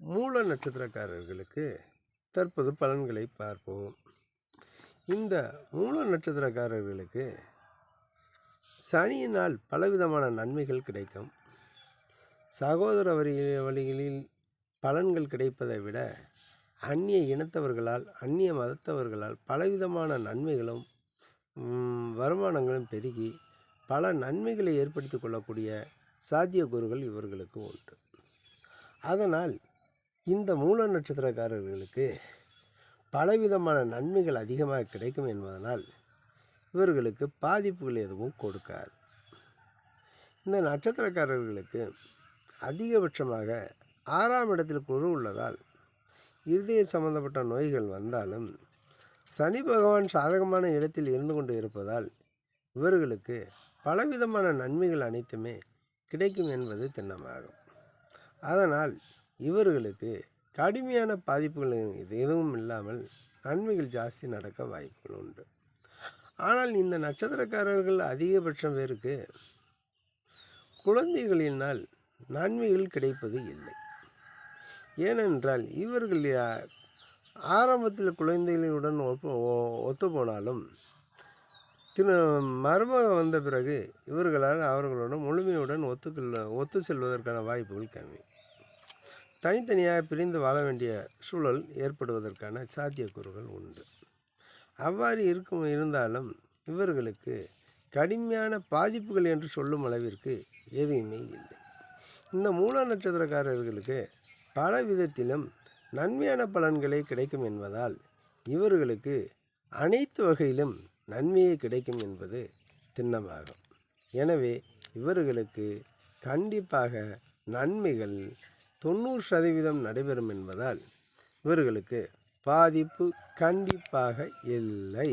மூல நட்சத்திரக்காரர்களுக்கு தற்போது பலன்களை பார்ப்போம். இந்த மூல நட்சத்திரக்காரர்களுக்கு சனியினால் பலவிதமான நன்மைகள் கிடைக்கும். சகோதர வரி வழிகளில் பலன்கள் கிடைப்பதை விட அந்நிய இனத்தவர்களால் அந்நிய மதத்தவர்களால் பலவிதமான நன்மைகளும் வருமானங்களும் பெருகி பல நன்மைகளை ஏற்படுத்தி கொள்ளக்கூடிய சாத்தியக்கூறுகள் இவர்களுக்கு உண்டு. அதனால் இந்த மூல நட்சத்திரக்காரர்களுக்கு பலவிதமான நன்மைகள் அதிகமாக கிடைக்கும் என்பதனால் இவர்களுக்கு பாதிப்புகள் எதுவும் கொடுக்காது. இந்த நட்சத்திரக்காரர்களுக்கு அதிகபட்சமாக ஆறாம் இடத்தில் குழு உள்ளதால் இருதய சம்பந்தப்பட்ட நோய்கள் வந்தாலும் சனி பகவான் சாதகமான இடத்தில் இருந்து கொண்டு இருப்பதால் இவர்களுக்கு பலவிதமான நன்மைகள் அனைத்துமே கிடைக்கும் என்பது திண்ணமாகும். அதனால் இவர்களுக்கு கடுமையான பாதிப்புகள் இது எதுவும் இல்லாமல் நன்மைகள் ஜாஸ்தி நடக்க வாய்ப்புகள் உண்டு. ஆனால் இந்த நட்சத்திரக்காரர்கள் அதிகபட்சம் பேருக்கு குழந்தைகளினால் நன்மைகள் கிடைப்பது இல்லை. ஏனென்றால் இவர்கள் ஆரம்பத்தில் குழந்தைகளுடன் ஒப்பு ஒத்து போனாலும் திரு மருமகம் வந்த பிறகு இவர்களால் அவர்களுடன் முழுமையுடன் ஒத்துக்கொள்ள ஒத்து செல்வதற்கான வாய்ப்புகள் கம்மி. தனித்தனியாக பிரிந்து வாழ வேண்டிய சூழல் ஏற்படுவதற்கான சாத்தியக்கூறுகள் உண்டு. அவ்வாறு இருக்கும் இருந்தாலும் இவர்களுக்கு கடுமையான பாதிப்புகள் என்று சொல்லும் அளவிற்கு எதுவுமே இல்லை. இந்த மூல நட்சத்திரக்காரர்களுக்கு பல விதத்திலும் நன்மையான பலன்களே கிடைக்கும் என்பதால் இவர்களுக்கு அனைத்து வகையிலும் நன்மையே கிடைக்கும் என்பது திண்ணமாகும். எனவே இவர்களுக்கு கண்டிப்பாக நன்மைகள் தொண்ணூறு சதவீதம் நடைபெறும் என்பதால் இவர்களுக்கு பாதிப்பு கண்டிப்பாக இல்லை.